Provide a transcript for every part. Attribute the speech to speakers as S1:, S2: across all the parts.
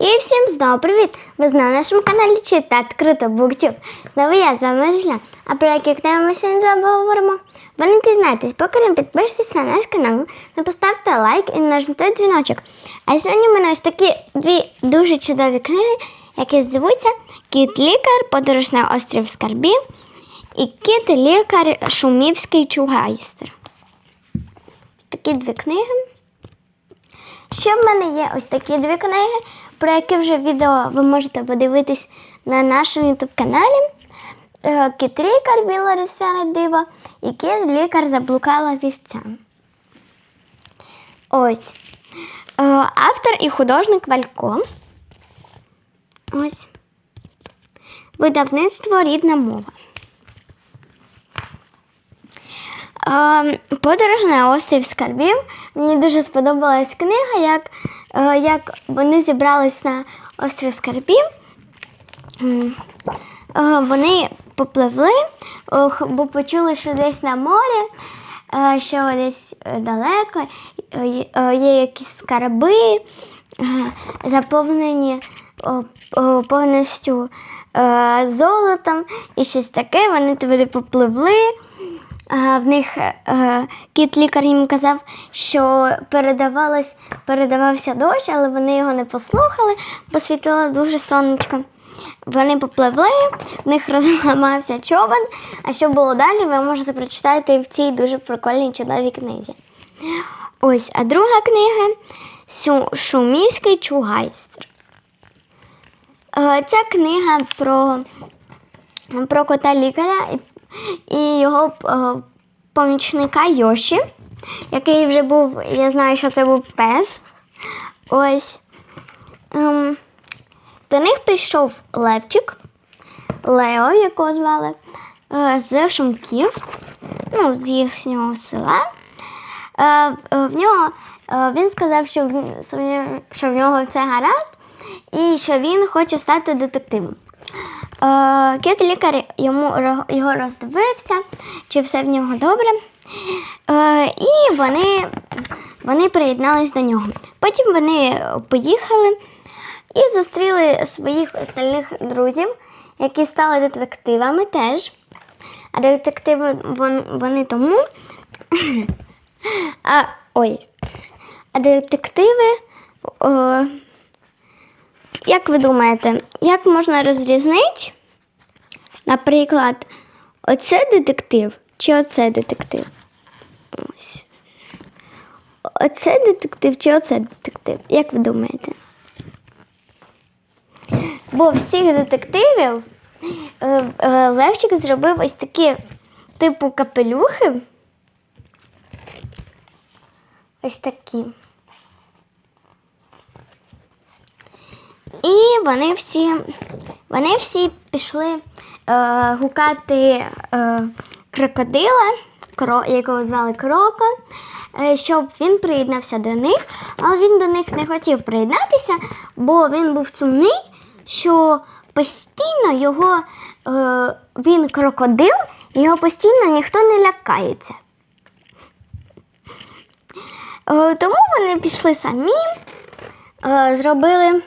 S1: І всім знову привіт! Ви на нашому каналі Читати Круто Буктюб. Знову я з вами Різля. А про які теми ми сьогодні з? Ви не дізнаєтесь, поки не підпишитесь на наш канал, не поставте лайк і нажмете дзвіночок. А сьогодні в мене такі дві дуже чудові книги, які звуться Кіт лікар, подорож на острів скарбів і Кіт лікар Шумівський чугайстер. Такі дві книги. Ще в мене є ось такі дві книги, про які вже відео ви можете подивитись на нашому ютуб каналі. Е, Кіт лікар біле різдвяне диво і кіт лікар заблукала вівця. Ось. Е, Автор і художник Валько. Ось. Видавництво рідна мова. Е, Подорож на острів скарбів. Мені дуже сподобалась книга, як, як вони зібрались на острів скарбів. Е, Вони попливли, бо почули, що десь на морі, е, що десь е, далеко е, є- е, якісь скарби, е, заповнені повністю е, золотом і щось таке. Вони туди попливли. А, в них е, кіт лікар їм казав, що передавалось, передавався дощ, але вони його не послухали, бо світило дуже сонечко. Вони попливли, в них розламався човен. А що було далі, ви можете прочитати в цій дуже прикольній чудовій книзі. Ось, а друга книга Шумійський чугайстер. Е, Ця книга про про кота лікаря і його е, помічника Йоші, який вже був, я знаю, що це був пес. Ось. Ем, до них прийшов Левчик, Лео, якого звали, е, з Шумків, ну, з їхнього села. Е, в нього, він сказав, що в нього все гаразд і що він хоче стати детективом. Е, Кіт лікар йому його роздивився, чи все в нього добре. Е, і вони, вони приєднались до нього. Потім вони поїхали і зустріли своїх остальних друзів, які стали детективами теж. А детективи вони тому. А, ой. А детективи. О, як ви думаєте, як можна розрізнити, наприклад, оце детектив чи оце детектив? Ось. Оце детектив чи оце детектив? Як ви думаєте? Бо всіх детективів е, е, Левчик зробив ось такі типу капелюхи. Ось такі. І вони всі, вони всі пішли е, гукати е, крокодила, кро, якого звали Кроко, е, щоб він приєднався до них. Але він до них не хотів приєднатися, бо він був сумний, що постійно його е, він крокодил, його постійно ніхто не лякається. Е, тому вони пішли самі, е, зробили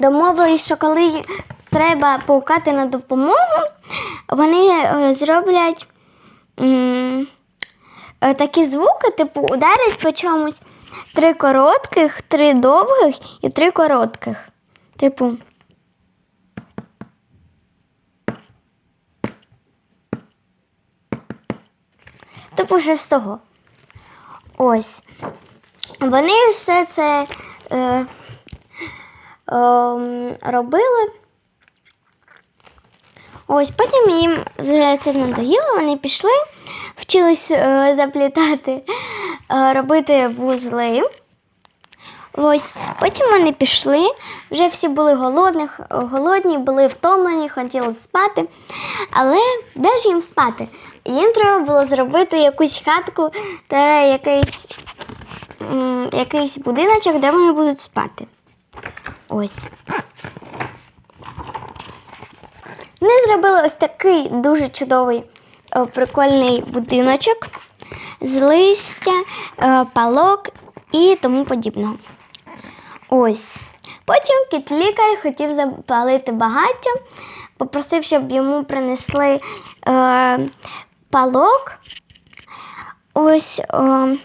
S1: домовились, що коли треба паукати на допомогу, вони е, зроблять е, такі звуки, типу ударять по чомусь три коротких, три довгих і три коротких. Типу. Типу щось з того. Ось. Вони все це е, ем, робили. Ось потім їм це надоїло, вони пішли, вчились е, заплітати, е, робити вузли. Ось, потім вони пішли, вже всі були голодні, голодні, були втомлені, хотіли спати. Але де ж їм спати? Їм треба було зробити якусь хатку та якийсь, якийсь будиночок, де вони будуть спати. Ось. Вони зробили ось такий дуже чудовий е, прикольний будиночок з листя, е, палок і тому подібного. Ось. Потім кіт лікар хотів запалити багаття, попросив, щоб йому принесли е, палок. Ось. Е,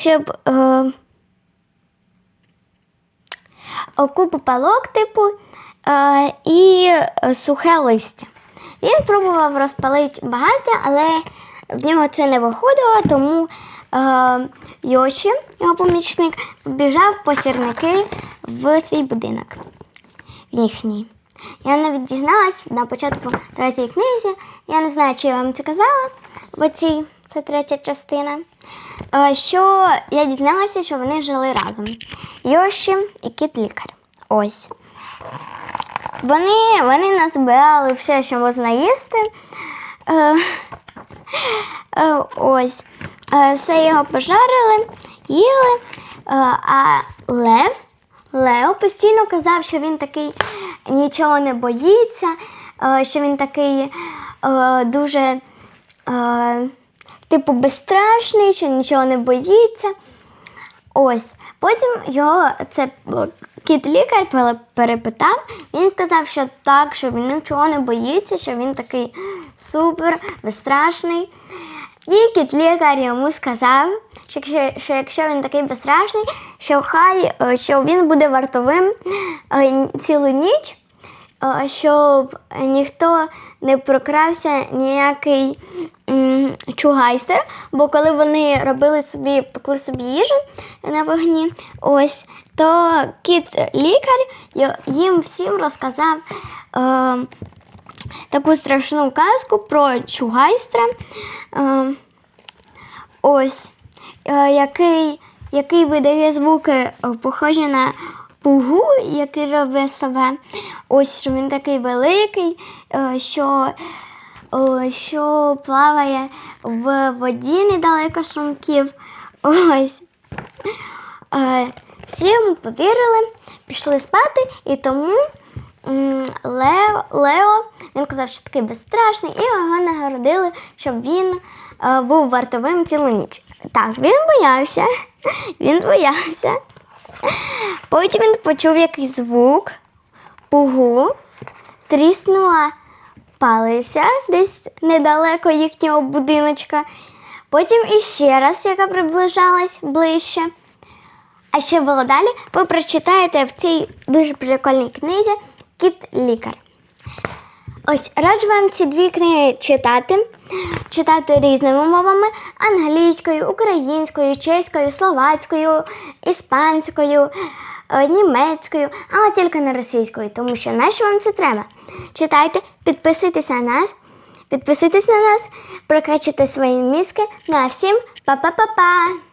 S1: щоб е, купу палок, типу, е, і сухе листя. Він пробував розпалити багаття, але в нього це не виходило, тому е, Йоші, його помічник, побіжав по сірники в свій будинок. В їхній. Я навіть дізналась на початку третьої книзі. Я не знаю, чи я вам це казала, бо цій це третя частина. Що я дізналася, що вони жили разом. Йоші і кіт лікар. Ось. Вони, вони назбирали все, що можна їсти. Е, е, ось. Е, все його пожарили, їли. Е, а Лев, Лео постійно казав, що він такий нічого не боїться, е, що він такий е, дуже, е, типу, безстрашний, що нічого не боїться. Ось. Потім його це кіт-лікар перепитав. Він сказав, що так, що він нічого не боїться, що він такий супер безстрашний. І кіт-лікар йому сказав, що що якщо він такий безстрашний, що хай е, що він буде вартовим е, цілу ніч, е, щоб ніхто не прокрався ніякий м, чугайстер, бо коли вони робили собі, пекли собі їжу на вогні, ось, то кіт-лікар їм всім розказав е, таку страшну казку про чугайстра. Е, ось, е, який, який видає звуки е, похожі на пугу, який робить себе. Ось що він такий великий, е, що, е, що плаває в воді недалеко шумків. Ось. Е, Всі йому повірили, пішли спати, і тому Лео, Лео він казав, що такий безстрашний, і його нагородили, щоб він був вартовим цілу ніч. Так, він боявся, він боявся. Потім він почув якийсь звук, пугу, тріснула палиця десь недалеко їхнього будиночка. Потім іще раз, яка приближалась ближче. А що було далі, ви прочитаєте в цій дуже прикольній книзі Кіт лікар. Ось раджу вам ці дві книги читати, читати різними мовами: англійською, українською, чеською, словацькою, іспанською, е, німецькою, але тільки не російською, тому що нащо вам це треба? Читайте, підписуйтесь на нас, підписуйтесь на нас, прокачайте свої мізки. Ну а всім па-па-па-па!